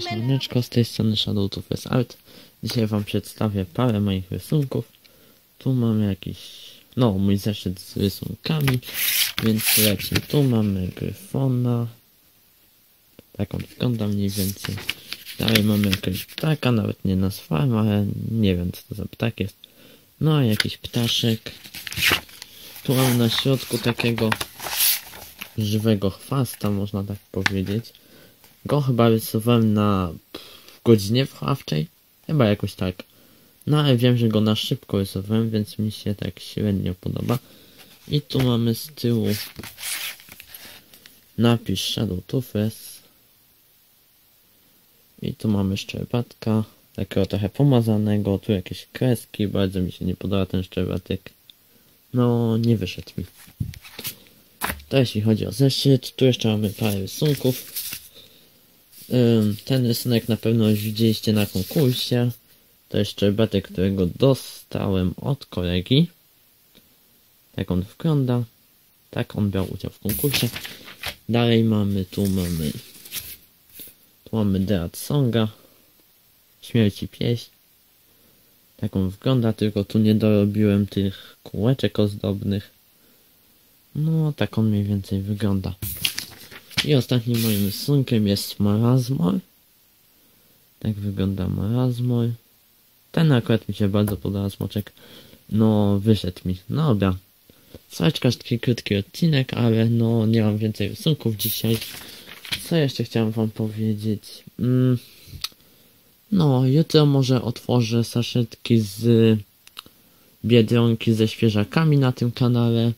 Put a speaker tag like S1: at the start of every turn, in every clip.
S1: Siemaneczko, z tej strony Shadow to Face Art. Dzisiaj wam przedstawię parę moich rysunków. Tu mamy jakiś, no mój zeszyt z rysunkami, więc lecimy. Tu mamy gryfona. Tak on wygląda mniej więcej. Dalej mamy jakiegoś ptaka, nawet nie nazwałem, ale nie wiem co to za ptak jest. No jakiś ptaszek. Tu mamy na środku takiego żywego chwasta, można tak powiedzieć. Go chyba rysowałem na pff, godzinie wchławczej. Chyba jakoś tak. No ale wiem, że go na szybko rysowałem, więc mi się tak średnio podoba. I tu mamy z tyłu napis Shadow Tufes. I tu mamy szczerbatka, takiego trochę pomazanego, tu jakieś kreski, bardzo mi się nie podoba ten szczerbatek. No, nie wyszedł mi. To jeśli chodzi o zeszyt, tu jeszcze mamy parę rysunków. Ten rysunek na pewno już widzieliście na konkursie. To jest szczerbatek, którego dostałem od kolegi. Tak on wygląda. Tak on brał udział w konkursie. Dalej mamy, tu mamy tu mamy Dead Songa. Śmierci pieśń. Tak on wygląda, tylko tu nie dorobiłem tych kółeczek ozdobnych. No, tak on mniej więcej wygląda. I ostatnim moim rysunkiem jest Marazmor. Tak wygląda Marazmor. Ten akurat mi się bardzo podoba, smoczek. No, wyszedł mi. No dobra. Słuchajcie, taki krótki odcinek, ale no, nie mam więcej rysunków dzisiaj. Co jeszcze chciałem wam powiedzieć? Mm, no, jutro może otworzę saszetki z Biedronki ze świeżakami na tym kanale.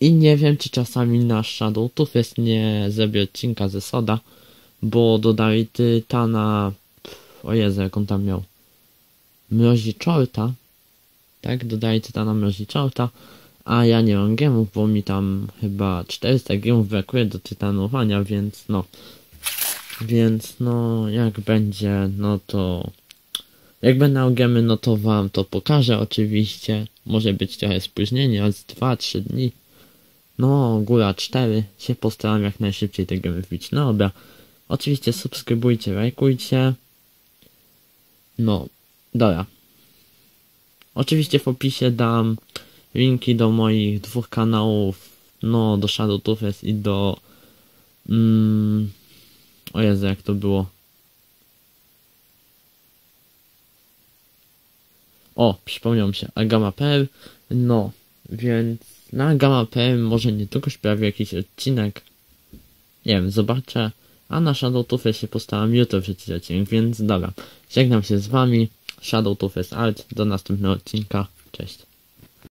S1: I nie wiem, czy czasami nasz Shadow Tooth nie zrobi odcinka ze Soda, bo dodali Tytana, o Jezu, jak on tam miał, Mrozi Czorta, tak, dodali Tytana Mrozi Czorta, a ja nie mam gemów, bo mi tam chyba 400 gemów brakuje do tytanowania, więc no, więc no, jak będzie, no to jak będę miał gemy, no to wam to pokażę oczywiście. Może być trochę spóźnienie, z 2-3 dni. No, góra 4. Się postaram jak najszybciej te gemy wbić. No dobra. Oczywiście subskrybujcie, lajkujcie. No, dobra. Oczywiście w opisie dam linki do moich dwóch kanałów. No, do Shadow Tufes i do... Mm, o Jezu, jak to było. O, przypomniał mi się, Agama.pl, no, więc na Agama.pl może niedługo się pojawi jakiś odcinek, nie wiem, zobaczę, a na Shadow Tufes się postaram jutro wrzucić odcinek, więc dobra, żegnam się z wami, Shadow Tufes Art, do następnego odcinka, cześć.